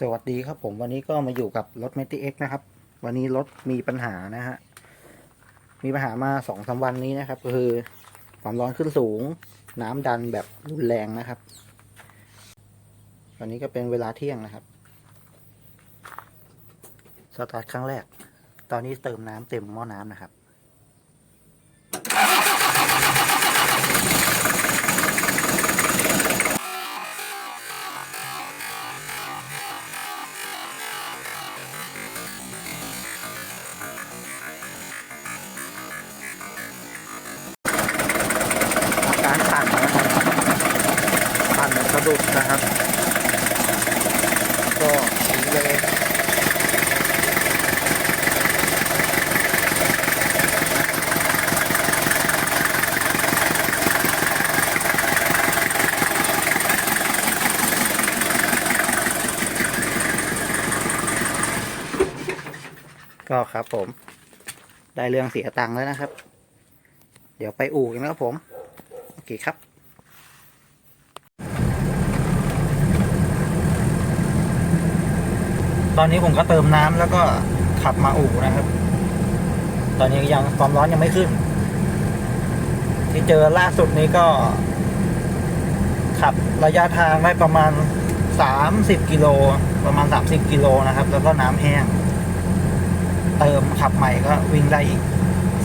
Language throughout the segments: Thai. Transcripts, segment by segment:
สวัสดีครับผมวันนี้ก็มาอยู่กับรถ m ม t ิ X นะครับ วันนี้รถมีปัญหานะฮะ มีปัญหามาสองสาวันนี้นะครับ ก็คือความร้อนขึ้นสูง น้ำดันแบบรุนแรงนะครับ วันนี้ก็เป็นเวลาเที่ยงนะครับสตาร์ทครั้งแรก ตอนนี้เติมน้ำเต็มหม้อน้ำนะครับ สั่นแบบสะดุดนะครับ ก็นี้เลยก็ครับผม ได้เรื่องเสียตังค์แล้วนะครับ เดี๋ยวไปอู่กันนะครับผม โอเคครับ ตอนนี้ผมก็เติมน้ำแล้วก็ขับมาอู่นะครับ ตอนนี้ยังความร้อนยังไม่ขึ้น ที่เจอล่าสุดนี้ก็ ขับระยะทางได้ประมาณสามสิบกิโลประมาณสามสิบกิโลนะครับ แล้วก็น้ำแห้ง เติมขับใหม่ก็วิ่งได้อีก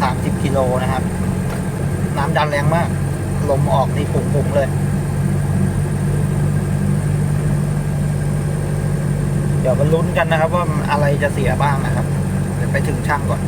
สามสิบกิโลนะครับ น้ำดันแรงมาก ลมออกนี่ปุ่งๆเลย เดี๋ยวมาลุ้นกันนะครับ ว่าอะไรจะเสียบ้างนะครับเดี๋ยวไปถึงช่างก่อน